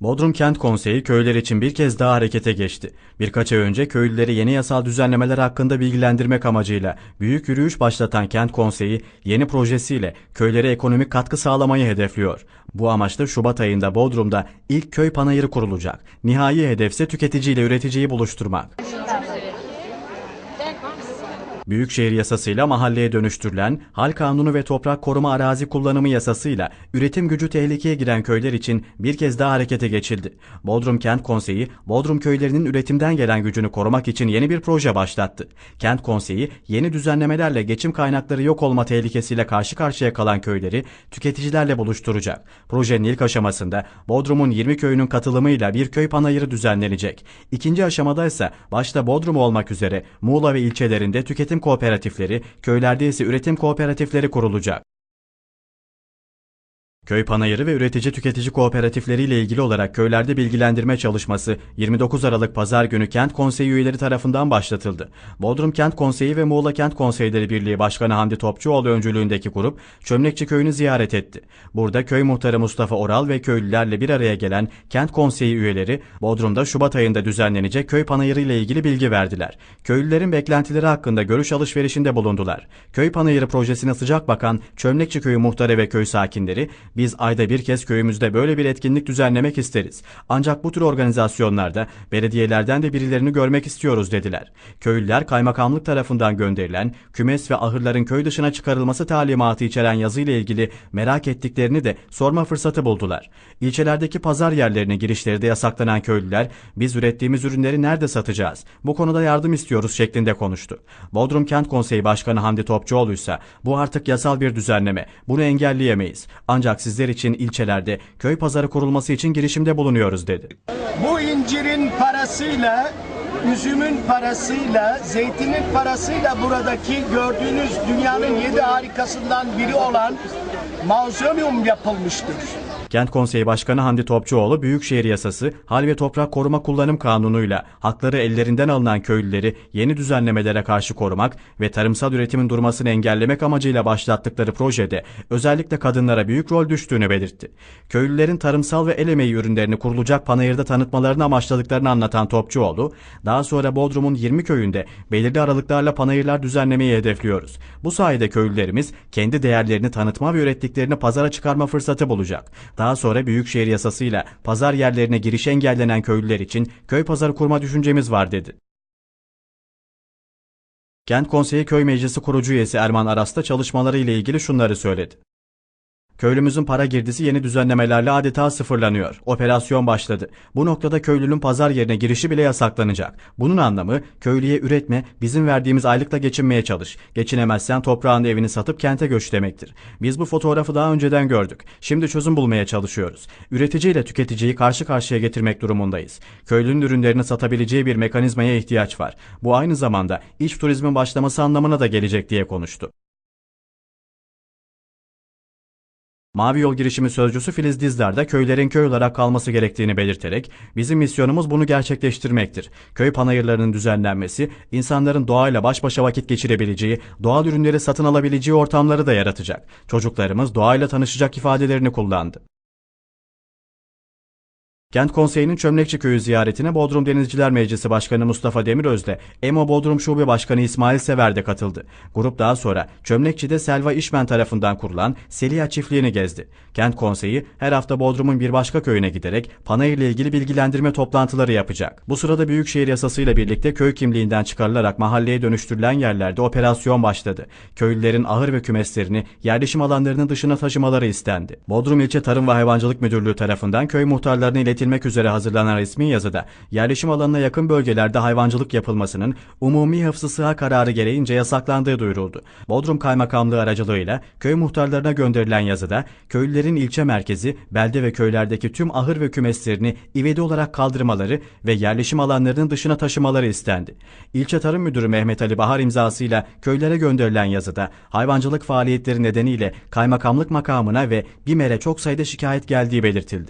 Bodrum Kent Konseyi köyler için bir kez daha harekete geçti. Birkaç ay önce köylüleri yeni yasal düzenlemeler hakkında bilgilendirmek amacıyla büyük yürüyüş başlatan Kent Konseyi yeni projesiyle köylere ekonomik katkı sağlamayı hedefliyor. Bu amaçla Şubat ayında Bodrum'da ilk köy panayırı kurulacak. Nihai hedefse tüketiciyle üreticiyi buluşturmak. Büyükşehir yasasıyla mahalleye dönüştürülen, hal kanunu ve toprak koruma arazi kullanımı yasasıyla üretim gücü tehlikeye giren köyler için bir kez daha harekete geçildi. Bodrum Kent Konseyi, Bodrum köylerinin üretimden gelen gücünü korumak için yeni bir proje başlattı. Kent Konseyi, yeni düzenlemelerle geçim kaynakları yok olma tehlikesiyle karşı karşıya kalan köyleri tüketicilerle buluşturacak. Projenin ilk aşamasında Bodrum'un 20 köyünün katılımıyla bir köy panayırı düzenlenecek. İkinci aşamada ise başta Bodrum olmak üzere Muğla ve ilçelerinde tüketim kooperatifleri, köylerde ise üretim kooperatifleri kurulacak. Köy panayırı ve üretici tüketici kooperatifleri ile ilgili olarak köylerde bilgilendirme çalışması 29 Aralık Pazar günü Kent Konseyi üyeleri tarafından başlatıldı. Bodrum Kent Konseyi ve Muğla Kent Konseyleri Birliği Başkanı Hamdi Topçuoğlu öncülüğündeki grup Çömlekçi Köyü'nü ziyaret etti. Burada köy muhtarı Mustafa Oral ve köylülerle bir araya gelen Kent Konseyi üyeleri Bodrum'da Şubat ayında düzenlenecek köy panayırı ile ilgili bilgi verdiler. Köylülerin beklentileri hakkında görüş alışverişinde bulundular. Köy panayırı projesine sıcak bakan Çömlekçi Köyü muhtarı ve köy sakinleri biz ayda bir kez köyümüzde böyle bir etkinlik düzenlemek isteriz. Ancak bu tür organizasyonlarda belediyelerden de birilerini görmek istiyoruz dediler. Köylüler kaymakamlık tarafından gönderilen kümes ve ahırların köy dışına çıkarılması talimatı içeren yazıyla ilgili merak ettiklerini de sorma fırsatı buldular. İlçelerdeki pazar yerlerine girişleri de yasaklanan köylüler biz ürettiğimiz ürünleri nerede satacağız? Bu konuda yardım istiyoruz şeklinde konuştu. Bodrum Kent Konseyi Başkanı Hamdi Topçuoğlu ise bu artık yasal bir düzenleme. Bunu engelleyemeyiz. Ancak sizler için ilçelerde köy pazarı kurulması için girişimde bulunuyoruz dedi. Bu incirin parasıyla, üzümün parasıyla, zeytinin parasıyla buradaki gördüğünüz dünyanın yedi harikasından biri olan mauzoleum yapılmıştır. Kent Konseyi Başkanı Hamdi Topçuoğlu, Büyükşehir Yasası, Hal ve Toprak Koruma Kullanım Kanunu'yla hakları ellerinden alınan köylüleri yeni düzenlemelere karşı korumak ve tarımsal üretimin durmasını engellemek amacıyla başlattıkları projede özellikle kadınlara büyük rol düştüğünü belirtti. Köylülerin tarımsal ve el emeği ürünlerini kurulacak panayırda tanıtmalarını amaçladıklarını anlatan Topçuoğlu, daha sonra Bodrum'un 20 köyünde belirli aralıklarla panayırlar düzenlemeyi hedefliyoruz. Bu sayede köylülerimiz kendi değerlerini tanıtma ve ürettiklerini pazara çıkarma fırsatı bulacak. Daha sonra Büyükşehir yasasıyla pazar yerlerine giriş engellenen köylüler için köy pazarı kurma düşüncemiz var dedi. Kent Konseyi Köy Meclisi kurucu üyesi Erman Aras da çalışmaları ile ilgili şunları söyledi. Köylümüzün para girdisi yeni düzenlemelerle adeta sıfırlanıyor. Operasyon başladı. Bu noktada köylünün pazar yerine girişi bile yasaklanacak. Bunun anlamı köylüye üretme, bizim verdiğimiz aylıkla geçinmeye çalış. Geçinemezsen toprağın evini satıp kente göç demektir. Biz bu fotoğrafı daha önceden gördük. Şimdi çözüm bulmaya çalışıyoruz. Üretici ile tüketiciyi karşı karşıya getirmek durumundayız. Köylünün ürünlerini satabileceği bir mekanizmaya ihtiyaç var. Bu aynı zamanda iç turizmin başlaması anlamına da gelecek diye konuştu. Mavi Yol girişimi sözcüsü Filiz Dizdar da köylerin köy olarak kalması gerektiğini belirterek bizim misyonumuz bunu gerçekleştirmektir. Köy panayırlarının düzenlenmesi insanların doğayla baş başa vakit geçirebileceği, doğal ürünleri satın alabileceği ortamları da yaratacak. Çocuklarımız doğayla tanışacak ifadelerini kullandı. Kent Konseyi'nin Çömlekçi Köyü ziyaretine Bodrum Denizciler Meclisi Başkanı Mustafa Demiröz'le EMO Bodrum Şube Başkanı İsmail Sever de katıldı. Grup daha sonra Çömlekçi'de Selva İşmen tarafından kurulan Seliha Çiftliği'ni gezdi. Kent Konseyi her hafta Bodrum'un bir başka köyüne giderek panayır ile ilgili bilgilendirme toplantıları yapacak. Bu sırada Büyükşehir Yasası'yla birlikte köy kimliğinden çıkarılarak mahalleye dönüştürülen yerlerde operasyon başladı. Köylülerin ahır ve kümeslerini yerleşim alanlarının dışına taşımaları istendi. Bodrum İlçe Tarım ve Hayvancılık Müdürlüğü tarafından köy muhtarlarına iletilmiş iletilmek üzere hazırlanan resmi yazıda yerleşim alanına yakın bölgelerde hayvancılık yapılmasının umumi hıfzı sıha kararı gereğince yasaklandığı duyuruldu. Bodrum Kaymakamlığı aracılığıyla köy muhtarlarına gönderilen yazıda köylülerin ilçe merkezi, belde ve köylerdeki tüm ahır ve kümeslerini ivedi olarak kaldırmaları ve yerleşim alanlarının dışına taşımaları istendi. İlçe Tarım Müdürü Mehmet Ali Bahar imzasıyla köylere gönderilen yazıda hayvancılık faaliyetleri nedeniyle kaymakamlık makamına ve BİMER'e çok sayıda şikayet geldiği belirtildi.